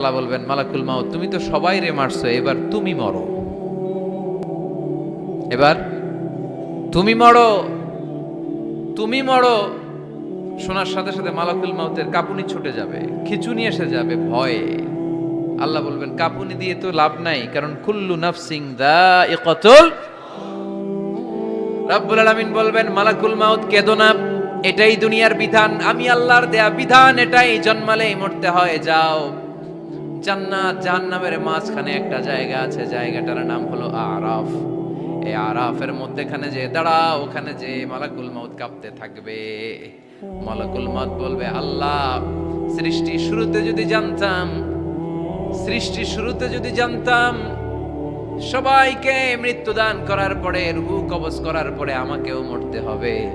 আল্লাহ বলবেন, মালাকুল মাউত, তুমি তো সবাই রে মারছো, এবার তুমি মরো। এবার তুমি মরো তুমি মরো। শোনার সাথে সাথে মালাকুল মাউতের কাপুনি ছুটে যাবে, খিচুনি এসে যাবে ভয়ে। আল্লাহ বলবেন, কাপুনি দিয়ে তো লাভ নাই, কারণ কুল্লু নাফসিং দা কতল রাব্বুল আলামিন বলবেন, মালাকুল মাউত, কেদো না, এটাই দুনিয়ার বিধান। আমি আল্লাহর দেয়া বিধান, এটাই জন্মালেই মরতে হয়, যাও। জান্নাত, জাহান্নামের মাঝখানে একটা জায়গা আছে, জায়গাটার নাম হলো আরাফ। এই আরাফের মধ্যেখানে যে দাঁড়া ওখানে যে মালাকুল মাউত কাঁপতে থাকবে। মালাকুল মাউত বলবে, আল্লাহ, সৃষ্টি শুরুতে যদি জানতাম, সৃষ্টি শুরুতে যদি জানতাম, সবাইকে মৃত্যুদান করার পরে, রুহু কবজ করার পরে আমাকেও মরতে হবে।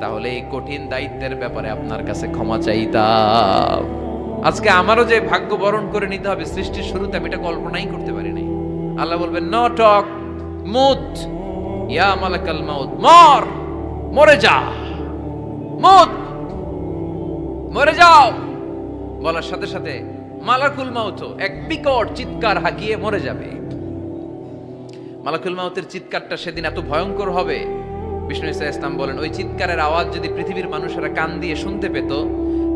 তাহলে এই কঠিন দায়িত্বের ব্যাপারে আপনার কাছে ক্ষমা চাইতাম। আজকে আমারও যে ভাগ্য বরণ করে নিতে হবে সৃষ্টির শুরুতে আমি এটা কল্পনাই করতে পারি নাই। আল্লাহ বলবেন, ন টক, মুত, ইয়া মালাকাল মাউত, মর, মরে যা, মুত, মরে যাও। বলার সাথে সাথে মালাকুল মাউত এক বিকট চিৎকার হাকিয়ে মরে যাবে। মালাকুল মাউতের চিৎকারটা সেদিন এত ভয়ঙ্কর হবে। বিষ্ণু ইসা ইসলাম বলেন, ওই চিৎকারের আওয়াজ যদি পৃথিবীর মানুষেরা কান দিয়ে শুনতে পেত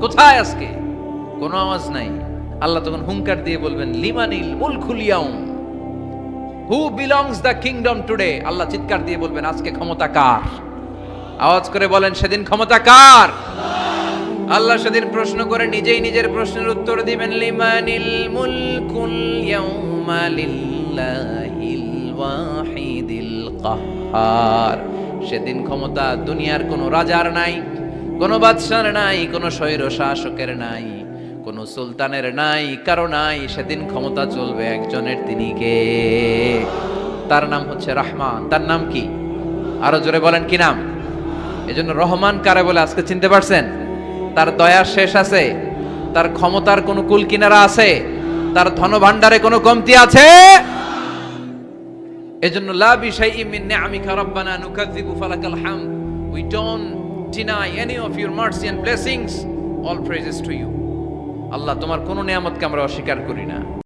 কোথায় আজকে? কোনো আওয়াজ নাই। আল্লাহ তখন হুঙ্কার দিয়ে বলবেন, লিমানিল মুলকুল ইয়াউম। Who belongs the kingdom today. আল্লাহ চিৎকার দিয়ে বলবেন, আজকে ক্ষমতা কার? আওয়াজ করে বলেন, সেদিন ক্ষমতা কার? আল্লাহ সেদিন প্রশ্ন করে নিজেই নিজের প্রশ্নের উত্তর দিবেন, লিমানিল মুলকুল ইয়াউমা লিল্লাহিল ওয়াহিদিল কাহ্হার সেদিন ক্ষমতা দুনিয়ার কোনো রাজার নাই। কোনো বাদশার নাই, কোনো স্বৈর শাসকের নাই, কোনো সুলতানের নাই, কারও নাই, সেদিন ক্ষমতা চলবে একজনের তিনি কে? তার নাম হচ্ছে রহমান। তার নাম কি? আরও জোরে বলেন কি নাম? এজন্য রহমান কারে বলে আজকে চিনতে পারছেন? তার দয়ার শেষ আছে, তার ক্ষমতার কোনো কুল কিনারা আছে, তার ধন ভাণ্ডারে কোনো কমতি আছে? এজন্য লা বিশাইইন মিন নিআমিকা রাব্বানা নুকাযযিবু ফালাকাল হামদ। We don't deny any of your mercy and blessings all praises to you Allah, তোমার কোনো নিয়ামতকে আমরা অস্বীকার করি না।